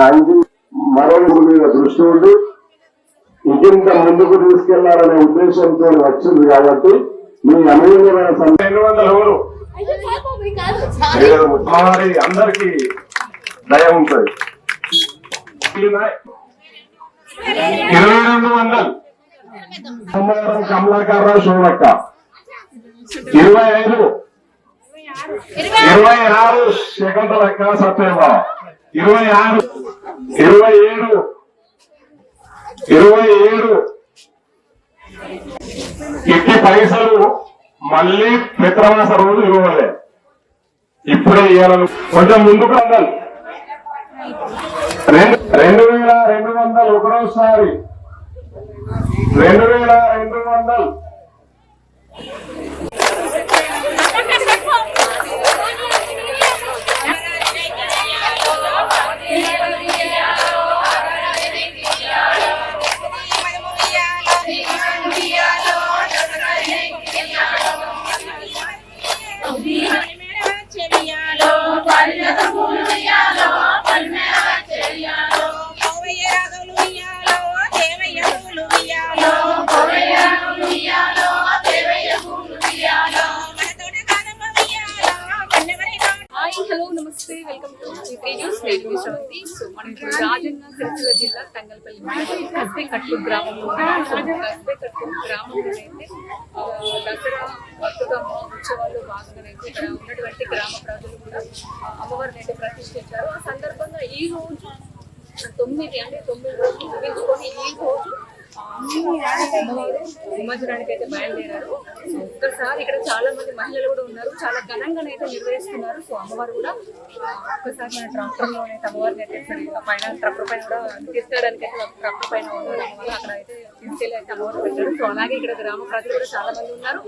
ఆయనకి మరొక మీద దృష్టి ఉండి ఇంకింత ముందుకు తీసుకెళ్ళాలనే ఉద్దేశంతో వచ్చింది కాబట్టి మీ అమూల్యమైన సమయం రెండు అందరికి దయ ఉంటుంది. ఇరవై రెండు వందలు. సోమవారం కమలాకర్రావు శోభక్క ఇరవై ఐదు. ఇరవై ఆరు. శకుంతలక్క సత్యబాబు ఇరవై ఆరు ఇరవై ఏడు ఇరవై ఏడు. ఇట్టి పైసలు మళ్ళీ మిత్రమాస రోజు ఇవ్వలే ఇప్పుడే ఇవ్వాలను కొంచెం ముందుకు ఉండాలి రెండు రెండు వేల రెండు వందలు ఒకరోసారి రెండు వేల రెండు వందలు. నమస్తే వెల్కమ్ టు త్రీ న్యూస్ నేను మీ శ్రవంతి సో మనం రాజన్న సిరిసిల్ల జిల్లా తంగల్పల్లి మండలం కస్బే కట్టు గ్రామంలో ఉన్నాం. కస్బే కట్టు గ్రామంలో అయితే ఆ, దసరా బతుకమ్మ ఉత్సవాల్లో భాగంగానైతే ఇక్కడ ఉన్నటువంటి గ్రామ ప్రజలు కూడా అమ్మవారిని అయితే ప్రతిష్ఠించారు ఆ సందర్భంగా ఈ రోజు తొమ్మిది అంటే తొమ్మిది రోజులు ముగించుకొని ఈ రోజు ఆ, అమ్మవారు అయితే బయలుదేరారు ఒక్కసారి ఇక్కడ చాలా మంది మహిళలు కూడా ఉన్నారు. చాలా ఘనంగా అయితే నిర్వహిస్తున్నారు. సో అమ్మవారు కూడా ఒక్కసారి మన ట్రాక్టర్లో అమ్మవారిని అయితే పైన ట్రక్టర్ పైన కూడా తీసుకెళ్ళడానికి అయితే ట్రక్టర్ పైన ఉన్నారు అమ్మవారు అక్కడ అయితే తీసుకెళ్ళి అయితే అమ్మవారు పెట్టారు. సో అలాగే ఇక్కడ గ్రామ ప్రజలు కూడా చాలా మంది ఉన్నారు.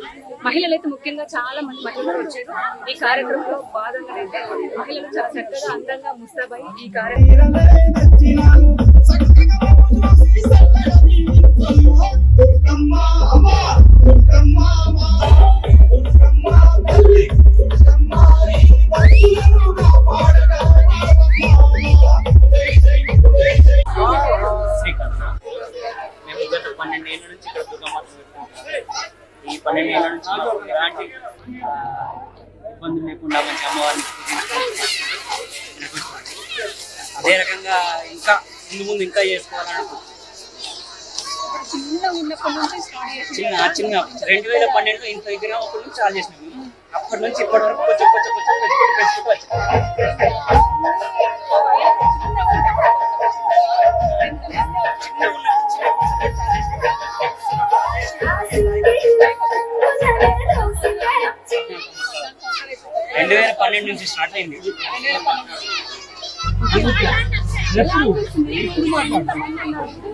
మహిళలు అయితే ముఖ్యంగా చాలా మంది మహిళలు వచ్చారు. ఈ కార్యక్రమంలో భాగంగా అయితే మహిళలు చాలా చక్కగా అందంగా ముస్తాబాయి ఈ కార్యక్రమం పన్నెండేళ్ళ నుంచి ఇక్కడ దుర్గమాత పెట్టుకుంటున్నాం ఈ పన్నెండేళ్ళ నుంచి మాకు ఎలాంటి ఆ, ఇబ్బంది లేకుండా మంచి అమ్మవారిని అదే రకంగా ఇంకా ముందు ముందు ఇంకా చేసుకోవాలని అనుకుంటున్నాం. చిన్న ఉన్నప్పటి నుంచి స్టార్ట్ చిన్న చిన్న రెండు వేల పన్నెండులో ఇంత విగ్రహం అప్పటి నుంచి చాలు చేసినాం మేము. అప్పటి నుంచి ఇప్పటి వరకు కొంచెం కొంచెం కొంచెం పెంచుకుంటూ రెండు వేల పన్నెండు నుంచి స్టార్ట్ అయింది.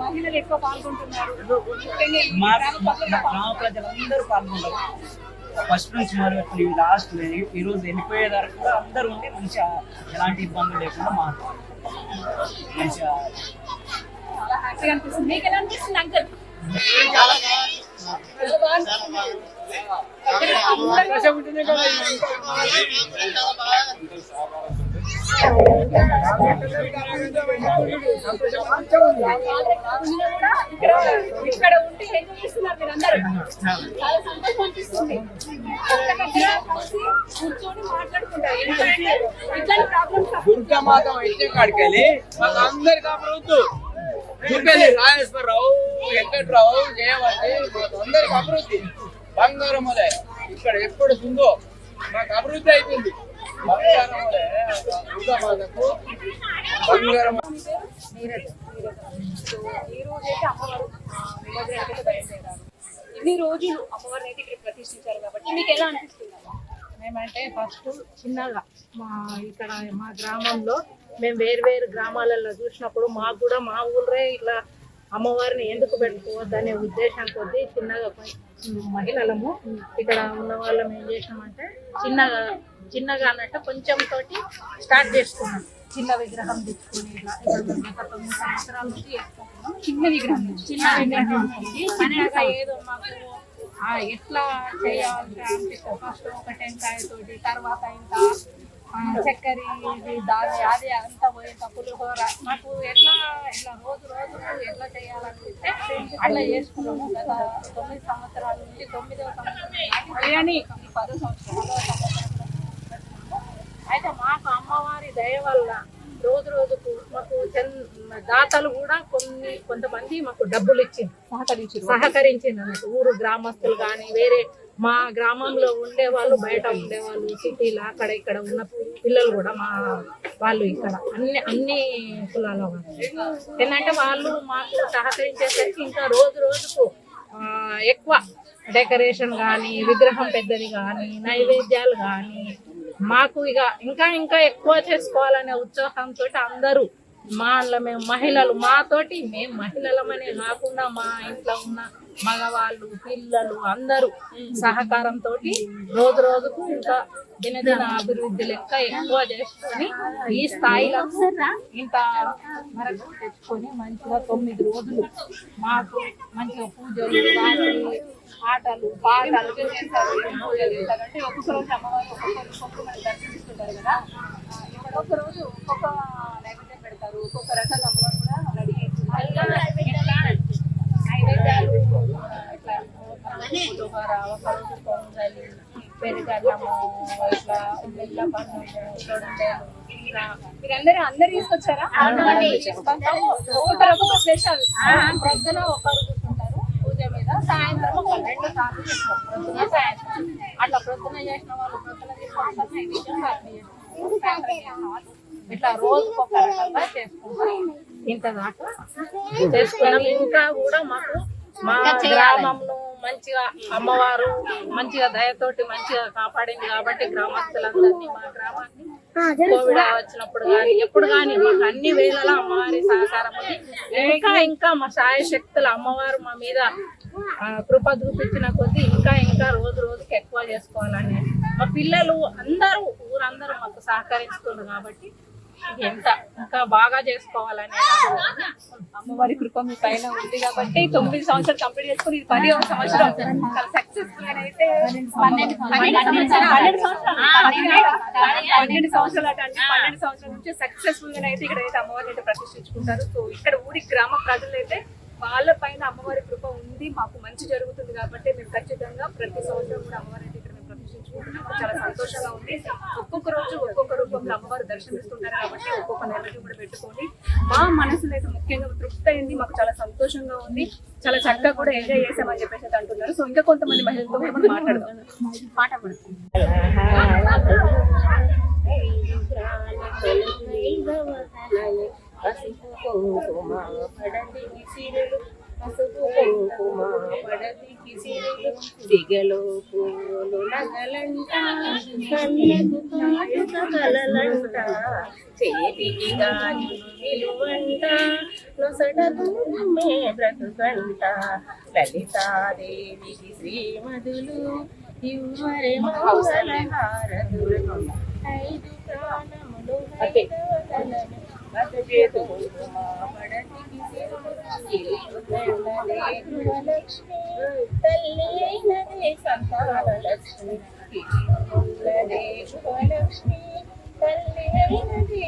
మహిళలు ఎక్కువ పాల్గొంటున్నారు. మా గ్రామ ప్రజలందరూ పాల్గొంటారు. ఫస్ట్ నుంచి మొదలు పెట్టుకుని లాస్ట్ ఈ రోజు వెళ్ళిపోయే వరకు కూడా అందరూ ఉండి మంచిగా ఎలాంటి ఇబ్బందులు లేకుండా మాట్లాడారు మంచిగా చాలా హ్యాపీగా అనిపిస్తుంది. మీకు ఎలా అనిపిస్తుంది అంకల్? అందరూ ఇక్కడ ఇక్కడ ఉంటే ఎంజాయ్ చేస్తున్నారు మీరు అందరూ చాలా సంతోషం అనిపిస్తుంది అంతకంటే కలిసి కూర్చొని మాట్లాడుకుంటారు ఎందుకంటే ఇట్లాంటి ప్రాబ్లమ్స్ దుర్గామాత వైద్యం కాడికి వెళ్ళి మాకు అందరికి అభివృద్ధి దుర్గలి రాజేశ్వరరావు వెంకట్రావు జయవతి అందరికి అభివృద్ధి బంగారం వలె ఇక్కడ ఎప్పుడు ఉందో మాకు అభివృద్ధి అవుతుంది ఈ రోజు అయితే ఇన్ని రోజులు అమ్మవారిని అయితే ఇక్కడ ప్రతిష్ఠించారు కాబట్టి మీకు ఎలా అనిపిస్తుంది మేమంటే ఫస్ట్ చిన్నగా మా ఇక్కడ మా గ్రామంలో మేము వేరు వేరు గ్రామాలలో చూసినప్పుడు మాకు కూడా మా ఊళ్ళే ఇట్లా అమ్మవారిని ఎందుకు పెట్టుకోవద్దనే ఉద్దేశం కొద్దీ చిన్నగా పోయి మహిళలము. ఇక్కడ ఉన్న వాళ్ళం ఏం చేసినామంటే చిన్నగా చిన్నగా అన్నట్టు కొంచెం తోటి స్టార్ట్ చేసుకున్నాం. చిన్న విగ్రహం తెచ్చుకొని ఇట్లా తొమ్మిది సంవత్సరాల నుంచి చేసుకుంటున్నాం. చిన్న విగ్రహం. చిన్న విగ్రహం. చిన్నగా ఏదో మాకు ఎట్లా చేయాలంటే ఫస్ట్ ఒక టెంకాయ తోటి తర్వాత ఇంకా చక్కెర ఇది దాని అది అంతా పోయేంత పులిహోర మాకు ఎట్లా ఇట్లా రోజు రోజు ఎట్లా చేయాలనిపిస్తే అట్లా చేసుకున్నాము గత తొమ్మిది సంవత్సరాల నుంచి తొమ్మిదవ సంవత్సరం ఈ పదో సంవత్సరం అయితే మాకు అమ్మవారి దయ వల్ల రోజు రోజుకు మాకు దాతలు కూడా కొన్ని కొంతమంది మాకు డబ్బులు ఇచ్చింది సహకరించారు సహకరించింది అన్నట్టు ఊరు గ్రామస్తులు కానీ వేరే మా గ్రామంలో ఉండే వాళ్ళు బయట ఉండే వాళ్ళు సిటీలో అక్కడ ఇక్కడ ఉన్న పిల్లలు కూడా మా వాళ్ళు ఇక్కడ. అన్ని అన్ని కులాల వాళ్ళు ఏంటంటే వాళ్ళు మాకు సహకరించేసరికి ఇంకా రోజు రోజుకు ఎక్కువ డెకరేషన్ కానీ విగ్రహం పెద్దది కానీ నైవేద్యాలు కానీ మాకు ఇక ఇంకా ఇంకా ఎక్కువ చేసుకోవాలనే ఉత్సాహంతో అందరూ మా మేము మహిళలు మాతోటి మేము మహిళలమనే కాకుండా మా ఇంట్లో ఉన్న మగవాళ్ళు పిల్లలు అందరూ సహకారంతో రోజు రోజుకు ఇంకా దినదిన అభివృద్ధి లెక్క ఎక్కువ చేసుకొని ఈ స్థాయిలో ఇంత వరకు తెచ్చుకొని మంచిగా తొమ్మిది రోజులు మాకు మంచిగా పూజలు ఆటలు పాటలు చేస్తారు పూజలు చేస్తారు అంటే ఒక్కొక్క రోజు అమ్మవారు ఒక్కొక్క ఒక్కొక్క మనకి కదా. ఒక్కొక్క రోజు ఒక్కొక్క పెడతారు. ఒక్కొక్క రకాల అమ్మవారు కూడా రెడీ మీరందరూ అందరు తీసుకొచ్చారా? ఒక్కొక్కరు ఒక్కొక్క స్పెషల్. ప్రొద్దున ఒకరు కూర్చుంటారు పూజ మీద. సాయంత్రం ఒక రెండు సార్లు ప్రొద్దున సాయంత్రం. అట్లా ప్రొద్దున చేసిన వాళ్ళు ప్రొద్దున చేసుకుంటారు ఇట్లా రోజుకు ఒక రకంగా చేసుకుంటారు ఇంత దాకా చేసుకున్నాం. ఇంకా కూడా మాకు మా గ్రామంలో మంచిగా అమ్మవారు మంచిగా దయతోటి మంచిగా కాపాడింది కాబట్టి గ్రామస్తులందరినీ మా గ్రామాన్ని కోవిడ్ వచ్చినప్పుడు కానీ ఎప్పుడు కానీ మాకు అన్ని వేళలా అమ్మవారి సహకారం ఉంది. ఇంకా ఇంకా మా సాయ శక్తులు అమ్మవారు మా మీద ఆ, కృప చూపించిన కొద్దీ ఇంకా ఇంకా రోజు రోజుకి ఎక్కువ చేసుకోవాలని. మా పిల్లలు అందరూ ఊరందరూ మాకు సహకరిస్తున్నారు కాబట్టి ఎంత? ఇంకా బాగా చేసుకోవాలని అమ్మవారి కృప మీ పైన ఉంది కాబట్టి తొమ్మిది సంవత్సరాలు కంప్లీట్ చేసుకుని ఇది పది సంవత్సరం. సక్సెస్ఫుల్ అయితే పన్నెండు సంవత్సరాలు. అట అంటే పన్నెండు సంవత్సరాల నుంచి సక్సెస్ఫుల్గా అయితే ఇక్కడ అయితే అమ్మవారిని అయితే ప్రతిష్ఠించుకుంటారు. సో ఇక్కడ ఊరి గ్రామ ప్రజలు అయితే వాళ్ళ పైన అమ్మవారి కృప ఉంది. మాకు మంచి జరుగుతుంది కాబట్టి మేము ఖచ్చితంగా ప్రతి సంవత్సరం కూడా అమ్మవారిని చాలా సంతోషంగా ఉంది. ఒక్కొక్క రోజు ఒక్కొక్క రూపంలో అమ్మవారు దర్శనమిస్తుంటారు కాబట్టి ఒక్కొక్క నెలకి కూడా పెట్టుకొని మా మనసులో అయితే ముఖ్యంగా తృప్తి అయింది. మాకు చాలా సంతోషంగా ఉంది. చాలా చక్కగా కూడా ఎంజాయ్ చేసామని చెప్పేసి అయితే అంటున్నారు. సో ఇంకా కొంతమంది మహిళలతో మనం మాట్లాడదాం. పాట పడుతుంది పసుపు కుంకుమ పడతి కిసిరులు పసుపు కుంకుమ పడతి కిసిరులు దిగలో పూలు నగలంట కళ్ళకు కాటుక కలలంట చేతికి గాజులు నిలువంట నొసడకు మే బ్రతుకంట లలితాదేవికి శ్రీమధులు ఇవ్వరే ఐదు ప్రాణములు ఐదవదనము తల్లి అయినదే సంతానలక్ష్మి ఉన్నదే తల్లి అయినదే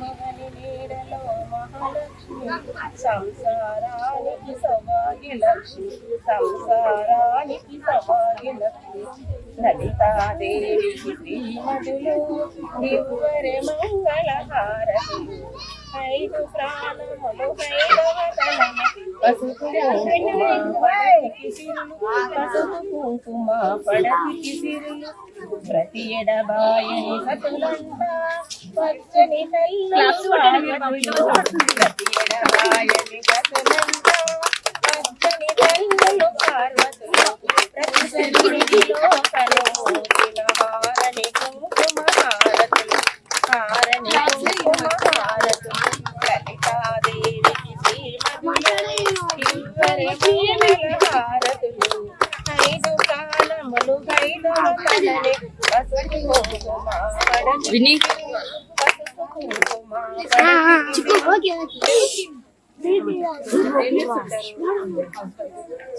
మగని నీడలో మహాలక్ష్మి సంసారానికి సవాగి లక్ష్మి. సంసారానికి సవాగి లక్ష్మి. లలితాదేవికి శ్రీమధులు దివ్వరే మంగళ హారతులు ఐదు ప్రాణములు పసుపు కుంకుమ పడతికి సిరులు ప్రతి ఎడబాయని పచ్చని తల్లి ప్రతి ఎడబాయని పచ్చని తల్లులు ప్రతి సన్నిధిలో కనుమూసిన హారని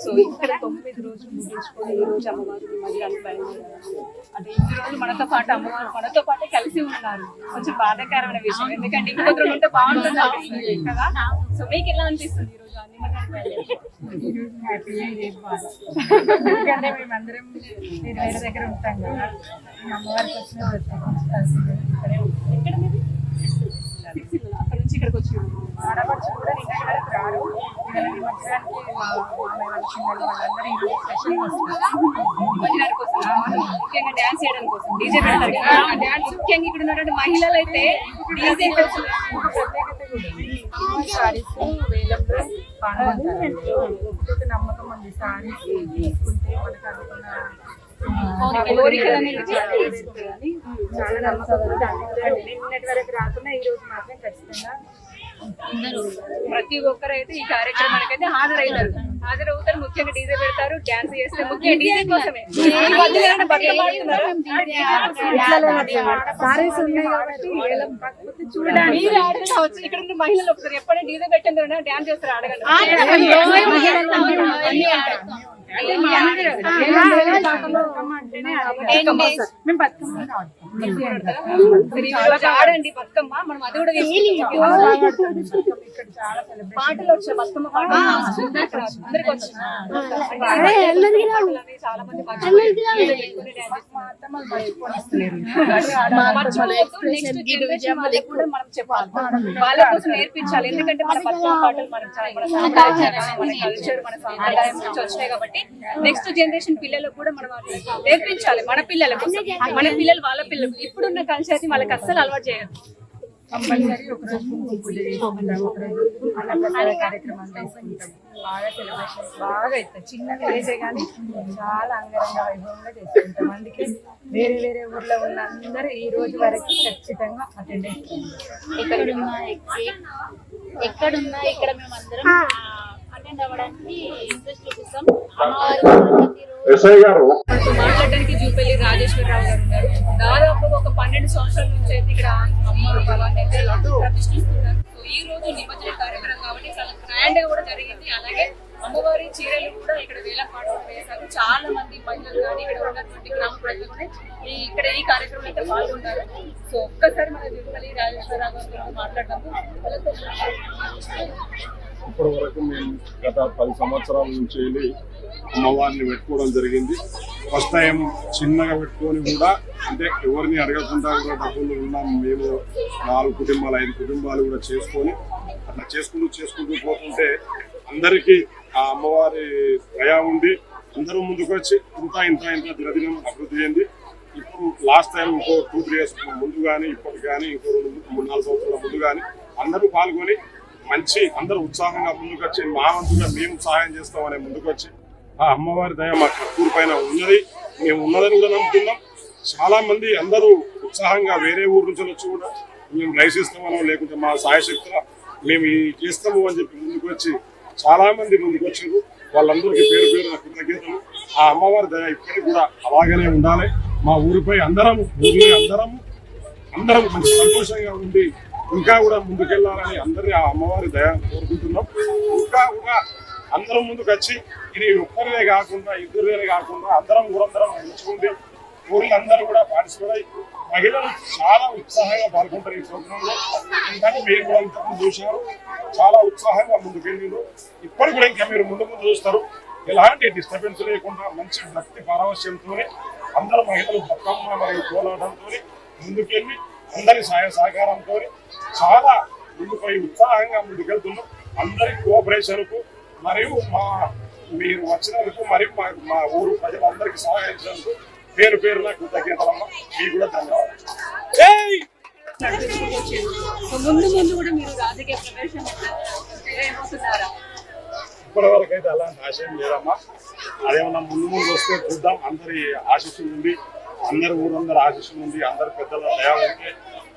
సో ఇక్కడ తొమ్మిది రోజులు ముగించుకొని ఈ రోజు అమ్మవారిని మధ్యాహ్నం బయలుదేరారు అంటే ఇన్ని రోజులు మనతో పాటు అమ్మవారు మనతో పాటు కలిసి ఉన్నారు. కొంచెం బాధాకరమైన విషయం. ఎందుకంటే ఇంకొక రోజు ఉంటే బాగుంటుంది కదా. సో మీకు ఎలా అనిపిస్తుంది ఈ రోజు అన్ని ఎందుకంటే మేమందరం వేరే దగ్గర ఉంటాం కదా. అమ్మవారికి వచ్చిన ఎక్కడ మీది? సిరిసిల్ల. అక్కడ నుంచి ఇక్కడికి వచ్చి ఆడపడుచు కూడా నిన్న వరకు రారు నిమజ్జనానికి మా మామయ్య వాళ్ళ చిన్నలు వాళ్ళందరూ ముఖ్యంగా డాన్స్ చేయడం కోసం డీజే పెడతారు. కదా ముఖ్యంగా ఇక్కడ ఉన్నటువంటి మహిళలు అయితే డీజే సారీస్ వేలంలో పాల్గొంటారు. ఒక్కొక్క నమ్మకం ఉంది సారీస్ తీసుకుంటే మనకు అనుకున్న కోరికలు. చాలా వరకు రాకుండా ఈ రోజు మాత్రం ఖచ్చితంగా ప్రతి ఒక్కరు అయితే ఈ కార్యక్రమానికి అయితే హాజరవుతారు. హాజరవుతారు ముఖ్యంగా డీజే పెడతారు. డాన్స్ చేస్తే ముఖ్యంగా డీజే కోసమే. ఈ మధ్యలో ఏమైనా బతుకమ్మ ఆడుతున్నారా? సారీస్ ఉన్నాయి కాబట్టి వేలం కాకపోతే చూడండి మీరు ఆడుకోవచ్చు ఇక్కడ ఉన్న మహిళలు ఒకసారి ఎప్పుడైనా డీజే పెట్టిందో డాన్స్ చేస్తారు. ఆడగలరు. మేము బతుకమ్మ. ఆడండి బతుకమ్మ మనం అది కూడా చేసుకుంటాం. ఇక్కడ చాలా సెలబ్రేషన్ పాటలు బతుకమ్మ అందరికి చాలా మంది మనం చెప్పాలి వాళ్ళ కోసం నేర్పించాలి ఎందుకంటే మన బతుకమ్మ పాటలు మన కల్చర్ మన సాంప్రదాయం నుంచి వచ్చినాయి కాబట్టి నెక్స్ట్ జనరేషన్ పిల్లలకు కూడా మనం నేర్పించాలి మన పిల్లలకు మన పిల్లలు వాళ్ళ పిల్లలకు ఇప్పుడున్న కల్చర్ని వాళ్ళకి అస్సలు అలవాటు చేయదు కంపల్సరీ ఒక రోజు కుంకుమ పూజ చేసుకుంటాం ఒక రోజు అన్నప్రసాద కార్యక్రమాలు చేసుకుంటాం. బాగా సెలబ్రేషన్ బాగా అవుతుంది చిన్న విలేజే కానీ చాలా అంగరంగ వైభవంగా చేసుకుంటాం. అందుకే వేరే వేరే ఊర్లో ఉన్న అందరూ ఈ రోజు వరకు ఖచ్చితంగా అటెండ్ అవుతుంది ఎక్కడున్నా ఎక్కి- ఎక్కడున్నా ఇక్కడ మేము అందరం అటెండ్ అవ్వడానికి ఇంట్రెస్ట్ చూపిస్తాం. అమ్మవారి ఎస్ఐ గారు. మాట్లాడడానికి జూపల్లి రాజేశ్వరరావు గారు ఉన్నారు. దాదాపు ఒక పన్నెండు సంవత్సరాల నుంచి అయితే ఇక్కడ అమ్మ భవాన్ని అయితే ప్రతిష్ఠిస్తున్నారు. సో ఈ రోజు నిమజ్జన కార్యక్రమం కాబట్టి చాలా గ్రాండ్గా కూడా జరిగింది. అలాగే అమ్మవారి చీరలు కూడా ఇక్కడ వేలపాటు వేశారు. చాలా మంది మహిళలు కానీ ఇక్కడ ఉన్నటువంటి గ్రామ ప్రజలు కూడా ఈ ఇక్కడ ఈ కార్యక్రమం అయితే పాల్గొన్నారు. సో ఒక్కసారి మన జూపల్లి రాజేశ్వరరావు గారు మాట్లాడదాము. ఇప్పటి వరకు మేము గత పది సంవత్సరాల నుంచి వెళ్ళి అమ్మవారిని పెట్టుకోవడం జరిగింది. ఫస్ట్ టైం చిన్నగా పెట్టుకొని కూడా అంటే ఎవరిని అడగకుండా కూడా డబ్బులు ఉన్నాం మేము నాలుగు కుటుంబాలు ఐదు కుటుంబాలు కూడా చేసుకొని అట్లా చేసుకుంటూ చేసుకుంటూ పోతుంటే అందరికీ ఆ అమ్మవారి దయా ఉండి అందరూ ముందుకు వచ్చి ఇంత ఇంత ఇంత దినదినం అభివృద్ధి చెంది ఇప్పుడు లాస్ట్ టైం ఇంకో టూ త్రీ ఇయర్స్ ముందు కానీ ఇప్పటి కానీ ఇంకో రెండు మూడు నాలుగు సంవత్సరాల ముందు కానీ అందరూ పాల్గొని మంచి అందరూ ఉత్సాహంగా ముందుకొచ్చి మా వంతుగా మేము సహాయం చేస్తామని ముందుకొచ్చి ఆ అమ్మవారి దయ మా కర్పూర్ పైన ఉన్నది. మేము ఉన్నదని కూడా నమ్ముతున్నాం. చాలా మంది అందరూ ఉత్సాహంగా వేరే ఊరు నుంచి వచ్చి కూడా మేము రైస్ ఇస్తామనో లేకుంటే మా సాయశక్తుల మేము ఈ చేస్తాము అని చెప్పి ముందుకు వచ్చి చాలా మంది ముందుకు వచ్చారు వాళ్ళందరికీ పేరు పేరు నా కృతజ్ఞతలు. ఆ అమ్మవారి దయ ఇప్పటికి కూడా అలాగనే ఉండాలి. మా ఊరిపై అందరం ఊరిలో అందరం అందరం మంచి సంతోషంగా ఉండి ఇంకా కూడా ముందుకెళ్ళాలని అందరినీ ఆ అమ్మవారి దయ కోరుకుంటున్నాం. ఇంకా కూడా అందరం ముందుకు వచ్చి ఇది ఒక్కరిదే కాకుండా ఇద్దరిదే కాకుండా అందరం ఊరందరం ఉంచుకుంది ఊళ్ళందరూ అందరూ కూడా పార్టిసిపేట్ అయ్యి మహిళలు చాలా ఉత్సాహంగా పాల్గొంటారు ఈ ప్రోగ్రాంలో. ఎందుకంటే మీరు కూడా ఇంతకుముందు చూశారు చాలా ఉత్సాహంగా ముందుకెళ్ళిండ్రు ఇప్పటికి కూడా ఇంకా మీరు ముందు ముందు చూస్తారు. ఎలాంటి డిస్టర్బెన్స్ లేకుండా మంచి భక్తి పారవశ్యంతో అందరూ మహిళలు బతుకమ్మ మరియు కోలాటంతో ముందుకెళ్ళి అందరి సహాయ సహకారంతో చాలా ముందుపై ఉత్సాహంగా ముందుకెళ్తున్నాం. అందరి కోఆపరేషన్కు మరియు మా మీరు వచ్చినందుకు మరియు మా మా ఊరు ప్రజలందరికీ సహాయించినందుకు పేరు పేరున కృతజ్ఞతలమ్మ. మీకు కూడా ధన్యవాదాలు. ముందు ముందు కూడా మీరు రాజకీయ ప్రవేశం ఏమవుతున్నారా ఇప్పటి వరకు అయితే అలాంటి ఆశయం లేదమ్మా. అదేమన్నా ముందు ముందు వస్తే చూద్దాం. అందరి ఆశీస్సులు ఉంది అందరి ఊరందరి ఆశీస్సులు ఉంది అందరి పెద్దల దయా ఉంటే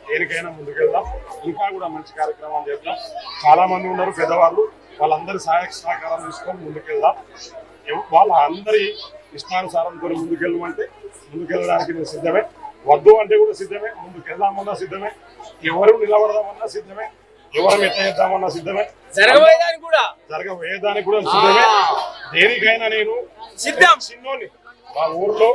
దేనికైనా ముందుకెళ్దాం. ఇంకా కూడా మంచి కార్యక్రమం చేద్దాం. చాలా మంది ఉన్నారు పెద్దవాళ్ళు. వాళ్ళందరి సహాయక సహకారం తీసుకొని ముందుకెళ్దాం. వాళ్ళ అందరి ఇష్టానుసారంతో ముందుకెళ్ళమంటే ముందుకెళ్ళడానికి నేను సిద్ధమే. వద్దు అంటే కూడా సిద్ధమే. ముందుకెళ్దామన్నా సిద్ధమే. ఎవరు నిలబడదామన్నా సిద్ధమే. ఎవరం ఎట్లా చేద్దామన్నా సిద్ధమే. జరగబోయేదానికి కూడా. జరగబోయేదానికి కూడా సిద్ధమే. దేనికైనా నేను సిద్ధం. చిన్నోని మా ఊర్లో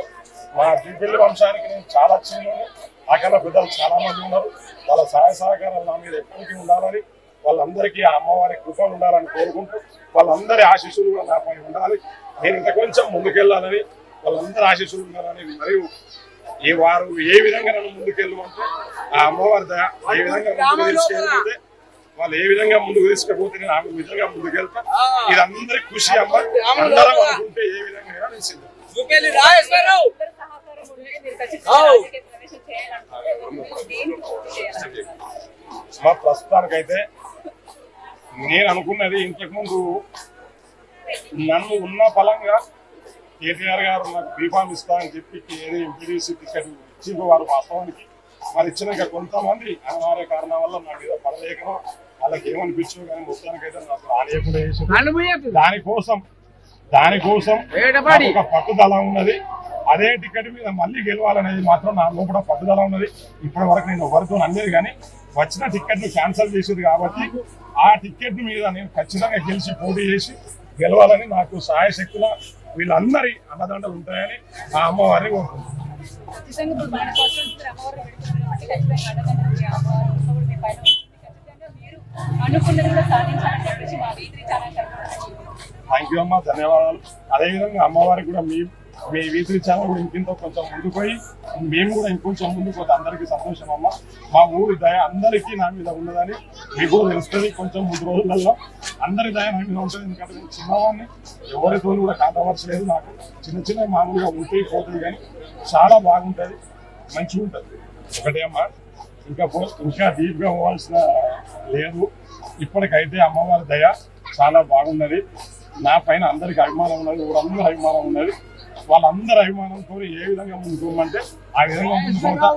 మా దివ్యల్లి వంశానికి నేను చాలా చిన్నోని నాకన్నా పెద్దలు చాలా మంది ఉన్నారు. వాళ్ళ సహాయ సహకారాలు నా మీద ఎప్పటికీ ఉండాలని వాళ్ళందరికీ ఆ అమ్మవారి కృప ఉండాలని కోరుకుంటూ వాళ్ళందరి ఆశీస్సులు కూడా నాపై ఉండాలి. నేను ఇంకా కొంచెం ముందుకెళ్ళాలని వాళ్ళందరి ఆశీస్సులు ఉండాలని మరియు ఈ వారు ఏ విధంగా నన్ను ముందుకెళ్ళమంటే ఆ అమ్మవారి దయ ఏ విధంగా ముందుకు తీసుకెళ్ళిపోతే వాళ్ళు ఏ విధంగా ముందుకు తీసుకుపోతే నేను ఆమె విధంగా ముందుకెళ్తా. ఇది అందరికి ఖుషి అమ్మ. అందరం అనుకుంటే ఏ విధంగా నేను సిద్ధం. చేయాలనుకుంటున్నారు? మా ప్రస్తుతానికైతే నేను అనుకున్నది ఇంతకు ముందు నన్ను ఉన్న ఫలంగా కేటీఆర్ గారు నాకు బీఫామ్ ఇస్తా అని చెప్పి ఏది ఎంపీడీసీ టికెట్ ఇచ్చి వారు వాస్తవానికి. మరి ఇచ్చినాక కొంతమంది అనివార్య కారణం వల్ల నా మీద పడలేకనో వాళ్ళకి ఏమనిపించో కానీ మొత్తానికైతే నాకు రానియకుండా దానికోసం దానికోసం ఒక పట్టుదల ఉన్నది. అదే టికెట్ మీద మళ్ళీ గెలవాలనేది మాత్రం నా లోపల పట్టుదల ఉన్నది. ఇప్పటి వరకు నేను ఎవరితో అనేది కానీ వచ్చిన టికెట్ను క్యాన్సిల్ చేసేది కాబట్టి ఆ టికెట్ మీద నేను ఖచ్చితంగా గెలిచి పోటీ చేసి గెలవాలని నాకు సహాయ శక్తుల వీళ్ళందరి అన్నదండలు ఉంటాయని ఆ అమ్మవారిని కోరుకుంటున్నాను. థ్యాంక్ యూ అమ్మా ధన్యవాదాలు. అదేవిధంగా అమ్మవారికి కూడా మీ మీ వీధి ఛానల్ కూడా ఇంకింత కొంచెం ముందుకు పోయి మేము కూడా ఇంకొంచెం ముందుకు పోతే అందరికీ సంతోషం అమ్మ. మా ఊరి దయ అందరికీ నా మీద ఉన్నదని మీకు కూడా తెలుస్తుంది. కొంచెం మూడు రోజులలో అందరి దయ నా మీద ఉంటుంది. ఎందుకంటే నేను చిన్నవాడిని ఎవరితో కూడా కాంట్రవర్సీ నాకు. చిన్న చిన్న మామూలుగా ఉంటాయి పోతుంది కానీ చాలా బాగుంటుంది మంచిగా ఉంటుంది. ఒకటే అమ్మ ఇంకా పో ఇంకా డీప్గా పోవాల్సిన లేదు. ఇప్పటికైతే అమ్మవారి దయ చాలా బాగున్నది. నా పైన అందరికి అభిమానం ఉన్నది ఊరందరూ అభిమానం ఉన్నది. వాళ్ళందరి అభిమానంతో ఏ విధంగా ముందుకోమంటే ఆ విధంగా ముందుకోతా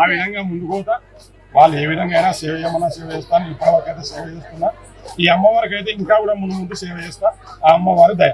ఆ విధంగా ముందుకోతా వాళ్ళు ఏ విధంగా అయినా సేవ చేయమన్నా సేవ చేస్తాను ఇప్పటివరకు అయితే సేవ చేస్తున్నా. ఈ అమ్మవారికి అయితే ఇంకా కూడా ముందు ముందు సేవ చేస్తా. ఆ అమ్మవారి దయ.